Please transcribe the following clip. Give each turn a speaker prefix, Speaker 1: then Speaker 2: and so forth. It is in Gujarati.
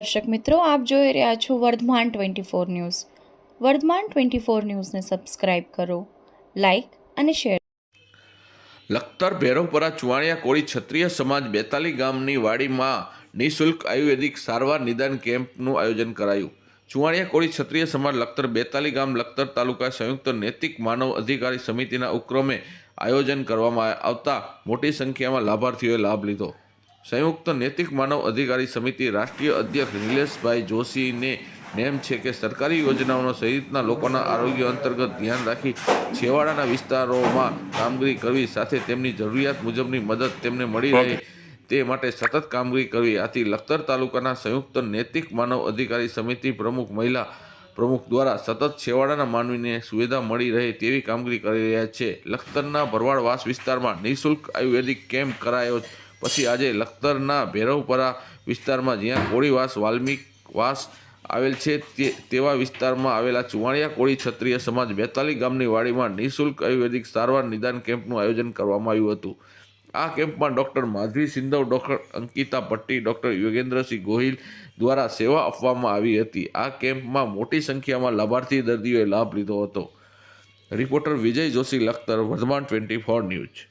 Speaker 1: દર્શક મિત્રો, આપ જોઈ રહ્યા છો Vardhman twenty four news. Vardhman twenty four ન્યૂઝને સબસ્ક્રાઇબ કરો, લાઇક અને શેર.
Speaker 2: લખતર, ભૈરવપરા, ચુવાણિયા, કોળી, ક્ષત્રિય સમાજ બેતાલી ગામની વાડીમાં નિઃશુલ્ક આયુર્વેદિક સારવાર નિદાન કેમ્પનું આયોજન કરાયું. ચુવાણિયા, કોળી, ક્ષત્રિય સમાજ લખતર બેતાલી ગામ લખતર તાલુકા સંયુક્ત નૈતિક માનવ અધિકારી સમિતિના ઉપક્રમે આયોજન કરવામાં આવતા મોટી સંખ્યામાં લાભાર્થીઓએ લાભ લીધો. સંયુક્ત નૈતિક માનવ અધિકારી સમિતિ રાષ્ટ્રીય અધ્યક્ષ નિલેશભાઈ જોશીને નેમ છે કે સરકારી યોજનાઓનો સહિતના લોકોના આરોગ્ય અંતર્ગત ધ્યાન રાખી છેવાડાના વિસ્તારોમાં કામગીરી કરવી સાથે તેમની જરૂરિયાત મુજબની મદદ તેમને મળી રહે તે માટે સતત કામગીરી કરવી. આથી લખતર તાલુકાના સંયુક્ત નૈતિક માનવ અધિકારી સમિતિ પ્રમુખ મહિલા પ્રમુખ દ્વારા સતત છેવાડાના માનવીને સુવિધા મળી રહે તેવી કામગીરી કરી રહ્યા છે. લખતરના ભરવાડવાસ વિસ્તારમાં નિઃશુલ્ક આયુર્વેદિક કેમ્પ કરાયો પછી આજે લખતરના ભૈરવપરા વિસ્તારમાં જ્યાં કોળીવાસ, વાલ્મિક વાસ આવેલ છે, તે તેવા વિસ્તારમાં આવેલા ચુવાણિયા કોળી ક્ષત્રિય સમાજ બેતાલી ગામની વાડીમાં નિઃશુલ્ક આયુર્વેદિક સારવાર નિદાન કેમ્પનું આયોજન કરવામાં આવ્યું હતું. આ કેમ્પમાં doctor Madhavi Sindhav, doctor Ankita Bhatti, doctor Yogendrasinh Gohil દ્વારા સેવા આપવામાં આવી હતી. આ કેમ્પમાં મોટી સંખ્યામાં લાભાર્થી દર્દીઓએ લાભ લીધો હતો. Reporter Vijay Joshi, Lakhtar, Vardhman twenty four news.